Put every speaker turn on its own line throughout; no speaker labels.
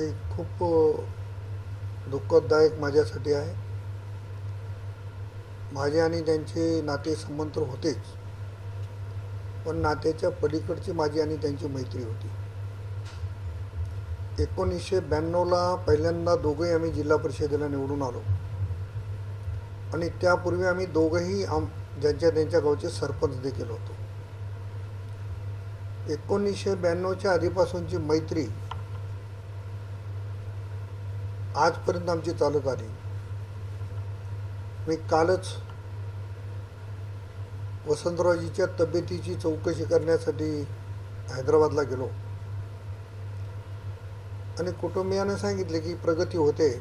हे खूप दुःखददायक दुःखदायक माझ्यासाठी आहे. माझे आणि त्यांचे नातेसंबंध तर होतेच. पण नात्याच्या पलीकडची माझी आणि त्यांची मैत्री होती. एकोणीसशे ब्याण्णवला पहिल्यांदा दोघंही आम्ही जिल्हा परिषदेला निवडून आलो. आणि त्यापूर्वी आम्ही दोघंही आम ज्यांच्या त्यांच्या गावचे सरपंच देखील होतो. एकोणीसशे ब्याण्णवच्या आधीपासूनची मैत्री आजपर्यंत आमची चालत आली. मी कालच वसंतरावजीच्या तब्येतीची चौकशी करण्यासाठी हैदराबादला गेलो. आणि कुटुंबियानं सांगितले की प्रगती होते.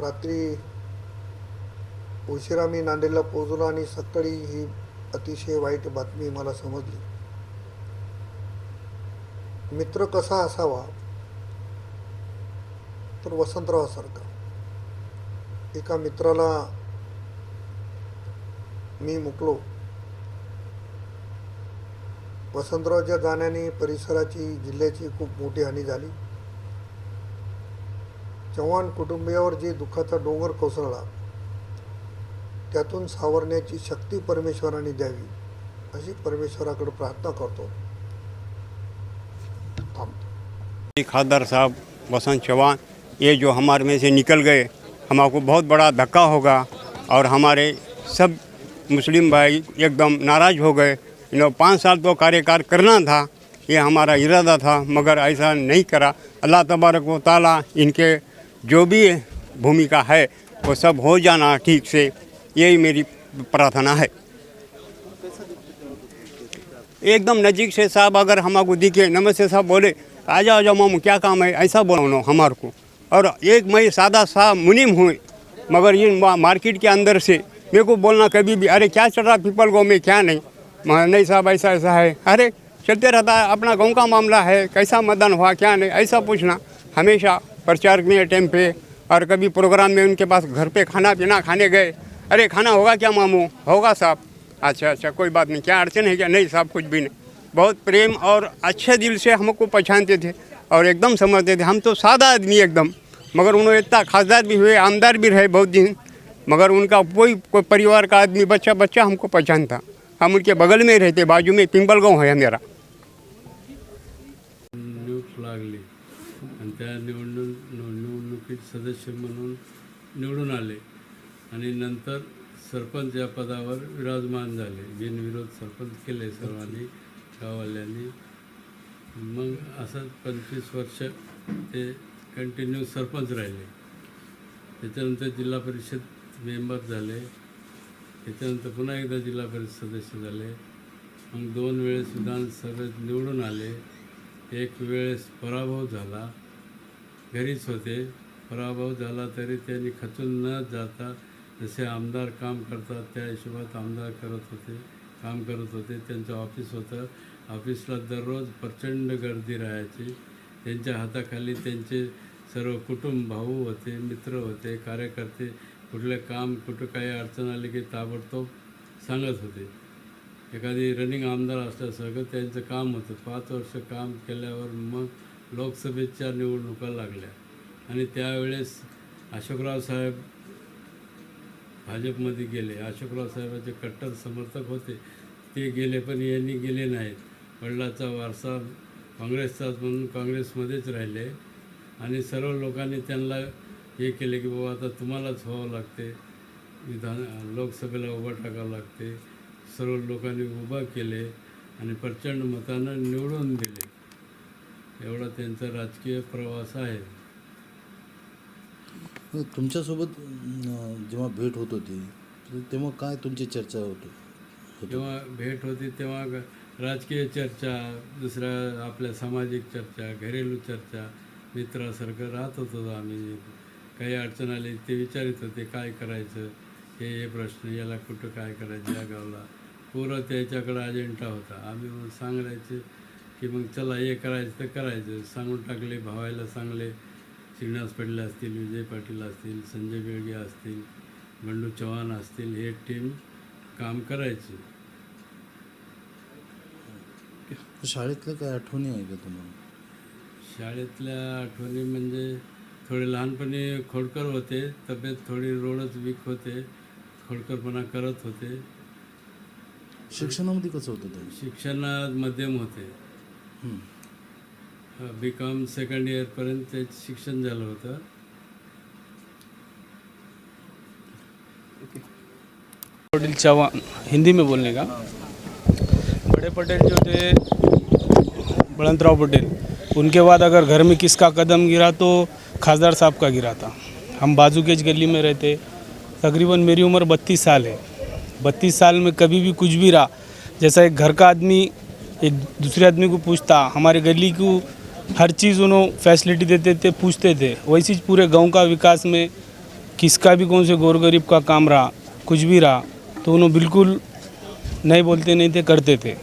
रात्री उशिरा मी नांदेडला पोहोचलो आणि सकाळी ही अतिशय वाईट बातमी मला समजली. मित्र कसा असावा? तर वसंतरावासारखा एका मित्राला मी मुकलो. वसंतरावच्या जाण्याने परिसराची जिल्ह्याची खूप मोठी हानी झाली. चव्हाण कुटुंबियावर जे दुःखाचा डोंगर कोसळला त्यातून सावरण्याची शक्ती परमेश्वराने द्यावी अशी परमेश्वराकडे प्रार्थना करतो. थांबतो
खासदार साहेब वसंत चव्हाण ये जो हमारे में से निकल गए हमको बहुत बड़ा धक्का होगा और हमारे सब मुस्लिम भाई एकदम नाराज़ हो गए। इन्हों पाँच साल तो कार्यकाल करना था, ये हमारा इरादा था, मगर ऐसा नहीं करा। अल्लाह तबारक व ताला इनके जो भी भूमिका है, वो सब हो जाना ठीक से, यही मेरी प्रार्थना है। एकदम नज़दीक से साहब, अगर हमको दिखे, नमस्ते साहब बोले आ जाओ जाओ मामू, क्या काम है? ऐसा बोला हमारे को। और एक मैं सादा सा मुनिम हूँ, मगर इन मार्केट के अंदर से मेरे को बोलना कभी भी, अरे, क्या चल रहा पीपल गाँव में? क्या नहीं? नहीं साहब, ऐसा ऐसा है। अरे, चलते रहता है, अपना गाँव का मामला है, कैसा मतदान हुआ, क्या नहीं? ऐसा पूछना, हमेशा प्रचार में टाइम पे, और कभी प्रोग्राम में उनके पास घर पे खाना पीना खाने गए, अरे, खाना होगा क्या, मामू? होगा साहब। अच्छा अच्छा कोई बात नहीं, क्या अड़चन है क्या? नहीं साहब, कुछ भी नहीं। बहुत प्रेम और अच्छे दिल से हमको पहचानते थे और एकदम समझते थे। हम तो सादा आदमी एकदम। मगर उन्होंने इतना खासदार भी हुए आमदार भी रहे बहुत दिन मगर उनका कोई कोई परिवार का आदमी बच्चा बच्चा हमको पहचानता हम उनके बगल में ही रहते बाजू में पिंपल गाँव है मेरा।
निवड लागली। आणि त्या निवडणूक निवडणुकीत सदस्य म्हणून निवडून आले. आणि नंतर सरपंच या पदावर विराजमान झाले. बिनविरोध सरपंच केले सर्वांनी गाववाल्यांनी. मग असं पंचवीस वर्ष ते कंटिन्यू सरपंच राहिले. त्याच्यानंतर जिल्हा परिषद मेंबर झाले. त्याच्यानंतर पुन्हा एकदा जिल्हा परिषद सदस्य झाले. मग दोन वेळेस विधानसभेत निवडून आले. एक वेळेस पराभव झाला. घरीच होते. पराभव झाला तरी त्यांनी खचून न जाता जसे आमदार काम करतात त्या हिशोबात आमदार करत होते काम करत होते. त्यांचं ऑफिस होतं. ऑफिसला दररोज प्रचंड गर्दी राहायची. त्यांच्या हाताखाली त्यांचे सर्व कुटुंब भाऊ होते मित्र होते कार्यकर्ते कुठलं काम कुठं काही अडचण आली की ताबडतोब सांगत होते. एखादी रनिंग आमदार असल्यासारखं त्यांचं काम होतं. पाच वर्ष काम केल्यावर मग लोकसभेच्या निवडणुका लागल्या. आणि त्यावेळेस अशोकराव साहेब भाजपमध्ये गेले. अशोकराव साहेबाचे कट्टर समर्थक होते. ते गेले पण यांनी गेले नाहीत. वडिलाचा वारसा काँग्रेसचाच म्हणून काँग्रेसमध्येच राहिले. आणि सर्व लोकांनी त्यांना हे केले की बाबा आता तुम्हालाच व्हावं लागते. विधान लोकसभेला उभं टाकावं लागते. सर्व लोकांनी उभा केले आणि प्रचंड मतानं निवडून दिले. एवढा त्यांचा राजकीय प्रवास आहे.
तुमच्यासोबत जेव्हा भेट होत होती तेव्हा काय तुमची चर्चा होती?
जेव्हा भेट होती तेव्हा राजकीय चर्चा दुसऱ्या आपल्या सामाजिक चर्चा घरेलू चर्चा मित्रासारखं राहत होतो आम्ही. काही अडचण आली ते विचारित होते काय करायचं? हे हे प्रश्न याला कुठं काय करायचं या गावला? पुरं त्याच्याकडं अजेंडा होता. आम्ही मग सांगायचे की मग चला हे करायचं तर करायचं. सांगून टाकले भावायला सांगले. श्रीनिवास पाटील असतील विजय पाटील असतील संजय बेळगे असतील बंडू चव्हाण असतील हे टीम काम करायची.
शाळेतलं काय आठवणी आहे का तुम्हाला?
शाळेतल्या आठवणी म्हणजे थोडे लहानपणी खोडकर होते तब्येत थोडी रोडच वीक होते खोडकरपणा करत होते.
शिक्षणामध्ये कसं होतं ते?
शिक्षणात मध्यम होते.
हं.
बी कॉम सेकंड इयरपर्यंत ते शिक्षण झालं होतं.
पटेल चौहान हिंदी में बोलने का? बड़े पटेल जो थे बलवंतराव पटेल। उनके बाद अगर घर में किसका कदम गिरा तो खासदार साहब का गिरा था। हम बाजू के गली में रहते। तकरीबन मेरी उम्र बत्तीस साल है। बत्तीस साल में कभी भी कुछ भी रहा। जैसा एक घर का आदमी, एक दूसरे आदमी को पूछता, हमारे गली को हर चीज़ उन्होंने फैसिलिटी देते थे, पूछते थे। वैसी पूरे गाँव का विकास में किसका भी कौन से गौर गरीब का काम रहा, कुछ भी रहा तो उन्होंने बिल्कुल नहीं बोलते, नहीं थे, करते थे।